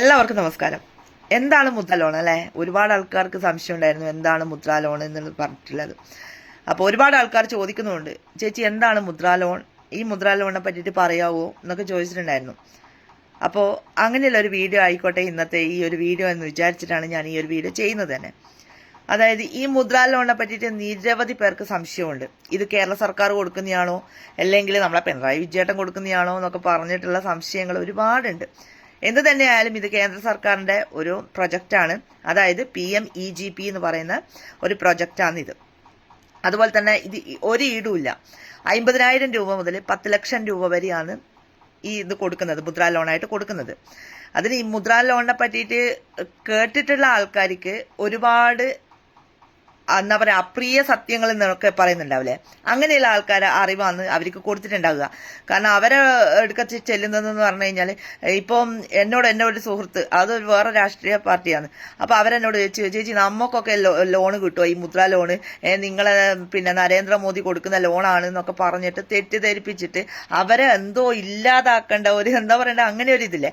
എല്ലാവർക്കും നമസ്കാരം. എന്താണ് മുദ്ര ലോൺ അല്ലേ? ഒരുപാട് ആൾക്കാർക്ക് സംശയം ഉണ്ടായിരുന്നു എന്താണ് മുദ്ര ലോൺ എന്നുള്ളത് പറഞ്ഞിട്ടുള്ളത്. അപ്പോൾ ഒരുപാട് ആൾക്കാർ ചോദിക്കുന്നുണ്ട് ചേച്ചി എന്താണ് മുദ്ര ലോൺ ഈ മുദ്ര ലോണിനെ പറ്റിയിട്ട് പറയാവോ? എന്നൊക്കെ ചോദിച്ചിട്ടുണ്ടായിരുന്നു. അപ്പോൾ അങ്ങനെയുള്ള ഒരു വീഡിയോ ആയിക്കോട്ടെ ഇന്നത്തെ ഈ ഒരു വീഡിയോ എന്ന് വിചാരിച്ചിട്ടാണ് ഞാൻ ഈ ഒരു വീഡിയോ ചെയ്യുന്നത് തന്നെ. അതായത് ഈ മുദ്ര ലോണിനെ പറ്റിയിട്ട് നിരവധി പേർക്ക് സംശയമുണ്ട്. ഇത് കേരള സർക്കാർ കൊടുക്കുന്നതാണോ? അല്ലെങ്കിൽ നമ്മളെ പിണറായി വിജയേട്ടൻ കൊടുക്കുന്നതാണോ എന്നൊക്കെ പറഞ്ഞിട്ടുള്ള സംശയങ്ങൾ ഒരുപാടുണ്ട്. എന്ത് തന്നെയായാലും ഇത് കേന്ദ്ര സർക്കാരിന്റെ ഒരു പ്രൊജക്റ്റാണ് അതായത് P M E G P എന്ന് പറയുന്ന ഒരു പ്രൊജക്റ്റാണ് ഇത്. അതുപോലെ തന്നെ ഇത് ഒരു ഈടുമില്ല. അമ്പതിനായിരം രൂപ മുതൽ പത്ത് ലക്ഷം രൂപ വരെയാണ് ഈ ഇത് കൊടുക്കുന്നത് മുദ്രാ ലോണായിട്ട് കൊടുക്കുന്നത്. അതിന് ഈ മുദ്രാ ലോണിനെ പറ്റിയിട്ട് കേട്ടിട്ടുള്ള ആൾക്കാർക്ക് ഒരുപാട് എന്താ പറയുക അപ്രിയ സത്യങ്ങൾ എന്നൊക്കെ പറയുന്നുണ്ടാവില്ലേ? അങ്ങനെയുള്ള ആൾക്കാരെ അറിവാന്ന് അവർക്ക് കൊടുത്തിട്ടുണ്ടാവുക. കാരണം അവരെ എടുക്കച്ച് ചെല്ലുന്നതെന്ന് പറഞ്ഞു കഴിഞ്ഞാൽ ഇപ്പം എന്നോട് എന്റെ ഒരു സുഹൃത്ത് അതൊരു വേറെ രാഷ്ട്രീയ പാർട്ടിയാണ്. അപ്പോൾ അവരെന്നോട് ചോദിച്ചു ചേച്ചി നമുക്കൊക്കെ ലോൺ കിട്ടുമോ ഈ മുദ്ര ലോണ്? നിങ്ങളെ പിന്നെ നരേന്ദ്രമോദി കൊടുക്കുന്ന ലോണാണ് എന്നൊക്കെ പറഞ്ഞിട്ട് തെറ്റിദ്ധരിപ്പിച്ചിട്ട് അവരെ എന്തോ ഇല്ലാതാക്കേണ്ട ഒരു എന്താ പറയണ്ട അങ്ങനെ ഒരു ഇതില്ലേ?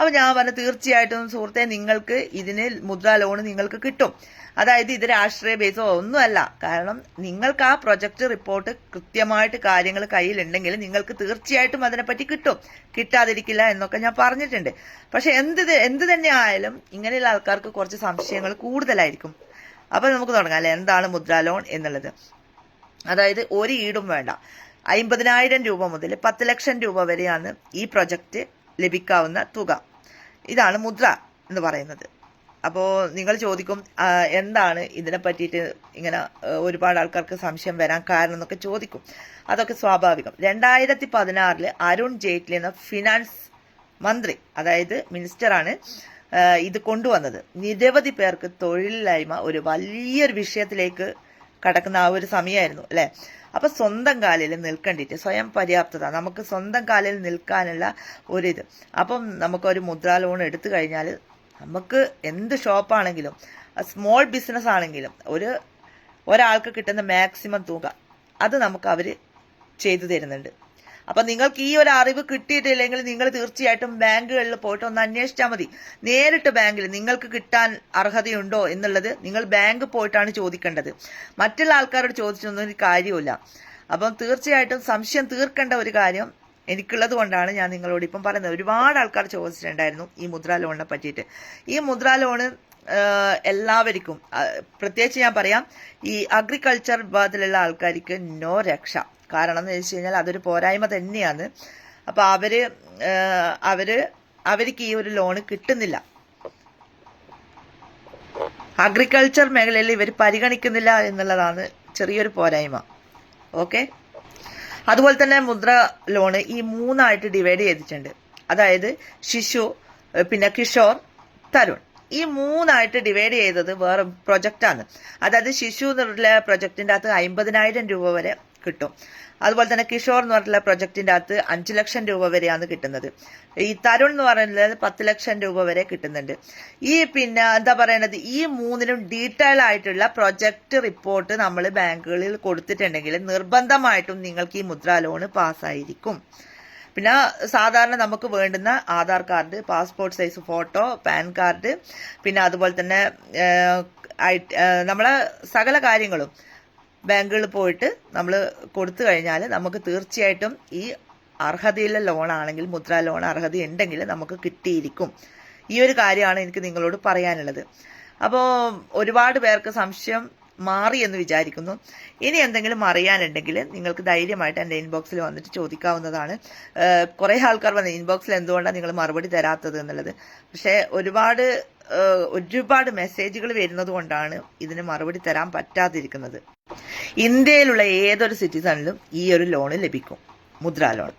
അപ്പോൾ ഞാൻ പറഞ്ഞു തീർച്ചയായിട്ടും സുഹൃത്തെ നിങ്ങൾക്ക് ഇതിന് മുദ്ര ലോൺ നിങ്ങൾക്ക് കിട്ടും. അതായത് ഇത് രാഷ്ട്രീയ ബേസോ ഒന്നുമല്ല. കാരണം നിങ്ങൾക്ക് ആ പ്രൊജക്ട് റിപ്പോർട്ട് കൃത്യമായിട്ട് കാര്യങ്ങൾ കയ്യിലുണ്ടെങ്കിൽ നിങ്ങൾക്ക് തീർച്ചയായിട്ടും അതിനെപ്പറ്റി കിട്ടും. കിട്ടാതിരിക്കില്ല എന്നൊക്കെ ഞാൻ പറഞ്ഞിട്ടുണ്ട്. പക്ഷെ എന്ത് എന്ത് തന്നെ ആയാലും ഇങ്ങനെയുള്ള ആൾക്കാർക്ക് കുറച്ച് സംശയങ്ങൾ കൂടുതലായിരിക്കും. അപ്പോൾ നമുക്ക് തുടങ്ങാം അല്ലേ? എന്താണ് മുദ്ര ലോൺ എന്നുള്ളത്? അതായത് ഒരു ഈടും വേണ്ട. അമ്പതിനായിരം രൂപ മുതൽ പത്ത് ലക്ഷം രൂപ വരെയാണ് ഈ പ്രൊജക്റ്റ് ലഭിക്കാവുന്ന തുക. ഇതാണ് മുദ്ര എന്ന് പറയുന്നത്. അപ്പോൾ നിങ്ങൾ ചോദിക്കും എന്താണ് ഇതിനെ പറ്റിയിട്ട് ഇങ്ങനെ ഒരുപാട് ആൾക്കാർക്ക് സംശയം വരാൻ കാരണം എന്നൊക്കെ ചോദിക്കും. അതൊക്കെ സ്വാഭാവികം. രണ്ടായിരത്തി പതിനാറിൽ അരുൺ ജെയ്റ്റ്ലി എന്ന ഫിനാൻസ് മന്ത്രി അതായത് മിനിസ്റ്ററാണ് ഇത് കൊണ്ടുവന്നത്. നിരവധി പേർക്ക് തൊഴിലില്ലായ്മ ഒരു വലിയൊരു വിഷയത്തിലേക്ക് കടക്കുന്ന ആ ഒരു സമയമായിരുന്നു അല്ലെ? അപ്പൊ സ്വന്തം കാലിൽ നിൽക്കണ്ടിട്ട് സ്വയം പര്യാപ്തത നമുക്ക് സ്വന്തം കാലിൽ നിൽക്കാനുള്ള ഒരിത്. അപ്പം നമുക്കൊരു മുദ്രാ ലോൺ എടുത്തു കഴിഞ്ഞാൽ നമുക്ക് എന്ത് ഷോപ്പാണെങ്കിലും സ്മോൾ ബിസിനസ് ആണെങ്കിലും ഒരു ഒരാൾക്ക് കിട്ടുന്ന മാക്സിമം തുക അത് നമുക്ക് അവർ ചെയ്തു തരുന്നുണ്ട്. അപ്പം നിങ്ങൾക്ക് ഈ ഒരു അറിവ് കിട്ടിയിട്ടില്ലെങ്കിൽ നിങ്ങൾ തീർച്ചയായിട്ടും ബാങ്കുകളിൽ പോയിട്ട് ഒന്ന് അന്വേഷിച്ചാൽ മതി. നേരിട്ട് ബാങ്കിൽ നിങ്ങൾക്ക് കിട്ടാൻ അർഹതയുണ്ടോ എന്നുള്ളത് നിങ്ങൾ ബാങ്ക് പോയിട്ടാണ് ചോദിക്കേണ്ടത്. മറ്റുള്ള ആൾക്കാരോട് ചോദിച്ചൊന്നും ഒരു കാര്യമില്ല അപ്പം തീർച്ചയായിട്ടും സംശയം തീർക്കേണ്ട ഒരു കാര്യം എനിക്കുള്ളത് കൊണ്ടാണ് ഞാൻ നിങ്ങളോട് ഇപ്പം പറയുന്നത്. ഒരുപാട് ആൾക്കാർ ചോദിച്ചിട്ടുണ്ടായിരുന്നു ഈ മുദ്ര ലോണിനെ പറ്റിയിട്ട്. ഈ മുദ്ര ലോണ് എല്ലാവർക്കും പ്രത്യേകിച്ച് ഞാൻ പറയാം ഈ അഗ്രികൾച്ചർ വിഭാഗത്തിലുള്ള ആൾക്കാർക്ക് നോ രക്ഷ. കാരണം എന്ന് വെച്ച് കഴിഞ്ഞാൽ അതൊരു പോരായ്മ തന്നെയാണ്. അപ്പോൾ അവർ അവർ അവർക്ക് ഈ ഒരു ലോണ് കിട്ടുന്നില്ല. അഗ്രികൾച്ചർ മേഖലയിൽ ഇവർ പരിഗണിക്കുന്നില്ല എന്നുള്ളതാണ് ചെറിയൊരു പോരായ്മ. ഓക്കെ അതുപോലെ തന്നെ മുദ്ര ലോണ് ഈ മൂന്നായിട്ട് ഡിവൈഡ് ചെയ്തിട്ടുണ്ട്. അതായത് ശിശു പിന്നെ കിഷോർ തരുൺ. ഈ മൂന്നായിട്ട് ഡിവൈഡ് ചെയ്തത് വേറെ പ്രൊജക്റ്റാണ് അതായത് ശിശു എന്നുള്ള പ്രൊജക്റ്റിന്റെ അകത്ത് അമ്പതിനായിരം രൂപ വരെ കിട്ടും. അതുപോലെ തന്നെ കിഷോർ എന്ന് പറഞ്ഞിട്ടുള്ള പ്രൊജക്റ്റിന്റെ അകത്ത് അഞ്ച് ലക്ഷം രൂപ വരെയാണ് കിട്ടുന്നത്. ഈ തരുൺ എന്ന് പറയുന്നത് പത്ത് ലക്ഷം രൂപ വരെ കിട്ടുന്നുണ്ട്. ഈ പിന്നെ എന്താ പറയുന്നത് ഈ മൂന്നിനും ഡീറ്റെയിൽ ആയിട്ടുള്ള പ്രൊജക്ട് റിപ്പോർട്ട് നമ്മൾ ബാങ്കുകളിൽ കൊടുത്തിട്ടുണ്ടെങ്കിൽ നിർബന്ധമായിട്ടും നിങ്ങൾക്ക് ഈ മുദ്രാ ലോണ് പാസ്സായിരിക്കും. പിന്നെ സാധാരണ നമുക്ക് വേണ്ടുന്ന Aadhaar card passport size photo PAN card പിന്നെ അതുപോലെ തന്നെ നമ്മളെ സകല കാര്യങ്ങളും ബാങ്കുകളിൽ പോയിട്ട് നമ്മൾ കൊടുത്തു കഴിഞ്ഞാൽ നമുക്ക് തീർച്ചയായിട്ടും ഈ അർഹതയുള്ള ലോണാണെങ്കിൽ മുദ്ര ലോൺ അർഹത ഉണ്ടെങ്കിൽ നമുക്ക് കിട്ടിയിരിക്കും. ഈ ഒരു കാര്യമാണ് എനിക്ക് നിങ്ങളോട് പറയാനുള്ളത്. അപ്പോൾ ഒരുപാട് പേർക്ക് സംശയം മാറി എന്ന് വിചാരിക്കുന്നു. ഇനി എന്തെങ്കിലും അറിയാനുണ്ടെങ്കിൽ നിങ്ങൾക്ക് ധൈര്യമായിട്ട് എന്റെ ഇൻബോക്സിൽ വന്നിട്ട് ചോദിക്കാവുന്നതാണ്. കുറേ ആൾക്കാർ വന്ന് ഇൻബോക്സിൽ എന്തുകൊണ്ടാണ് നിങ്ങൾ മറുപടി തരാത്തത് എന്നുള്ളത്. പക്ഷേ ഒരുപാട് ഒരുപാട് മെസ്സേജുകൾ വരുന്നത് കൊണ്ടാണ് ഇതിന് മറുപടി തരാൻ പറ്റാതിരിക്കുന്നത്. ഇന്ത്യയിലുള്ള ഏതൊരു സിറ്റിസണിലും ഈ ഒരു ലോണ് ലഭിക്കും. മുദ്ര ലോൺ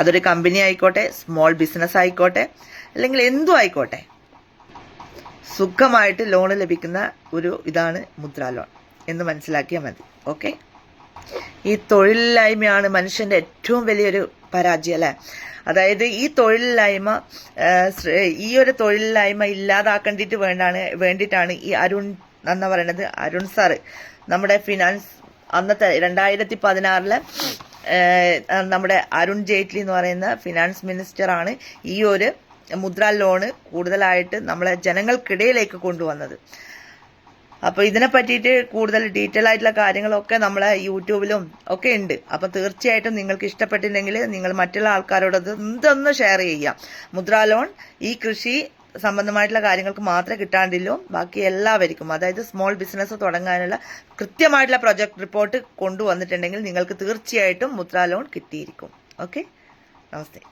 അതൊരു കമ്പനി ആയിക്കോട്ടെ സ്മോൾ ബിസിനസ് ആയിക്കോട്ടെ അല്ലെങ്കിൽ എന്തു ആയിക്കോട്ടെ. സുഖമായിട്ട് ലോൺ ലഭിക്കുന്ന ഒരു ഇതാണ് മുദ്രാ ലോൺ എന്ന് മനസ്സിലാക്കിയാൽ മതി. ഓക്കെ ഈ തൊഴിലില്ലായ്മയാണ് മനുഷ്യന്റെ ഏറ്റവും വലിയൊരു പരാജയം അല്ലെ? അതായത് ഈ തൊഴിലില്ലായ്മ ഈ ഒരു തൊഴിലില്ലായ്മ ഇല്ലാതാക്കേണ്ടിട്ട് വേണ്ടാണ് വേണ്ടിയിട്ടാണ് ഈ അരുൺ എന്ന് പറയുന്നത് അരുൺ സാറ് നമ്മുടെ ഫിനാൻസ് അന്നത്തെ രണ്ടായിരത്തി പതിനാറിലെ നമ്മുടെ അരുൺ ജെയ്റ്റ്ലി എന്ന് പറയുന്ന ഫിനാൻസ് മിനിസ്റ്ററാണ് ഈ ഒരു മുദ്ര ലോണ് കൂടുതലായിട്ട് നമ്മളെ ജനങ്ങൾക്കിടയിലേക്ക് കൊണ്ടുവന്നത്. അപ്പോൾ ഇതിനെ പറ്റിയിട്ട് കൂടുതൽ ഡീറ്റെയിൽ ആയിട്ടുള്ള കാര്യങ്ങളൊക്കെ നമ്മളെ യൂട്യൂബിലും ഒക്കെ ഉണ്ട്. അപ്പം തീർച്ചയായിട്ടും നിങ്ങൾക്ക് ഇഷ്ടപ്പെട്ടില്ലെങ്കിൽ നിങ്ങൾ മറ്റുള്ള ആൾക്കാരോട് എന്തൊന്ന് ഷെയർ ചെയ്യാം മുദ്ര ലോൺ ഈ കൃഷി സംബന്ധമായിട്ടുള്ള കാര്യങ്ങൾക്ക് മാത്രമേ കിട്ടാണ്ടില്ലോ. ബാക്കി എല്ലാവർക്കും അതായത് സ്മോൾ ബിസിനസ് തുടങ്ങാനുള്ള കൃത്യമായിട്ടുള്ള പ്രൊജക്ട് റിപ്പോർട്ട് കൊണ്ടുവന്നിട്ടുണ്ടെങ്കിൽ നിങ്ങൾക്ക് തീർച്ചയായിട്ടും മുദ്ര ലോൺ കിട്ടിയിരിക്കും. ഓക്കെ നമസ്തേ.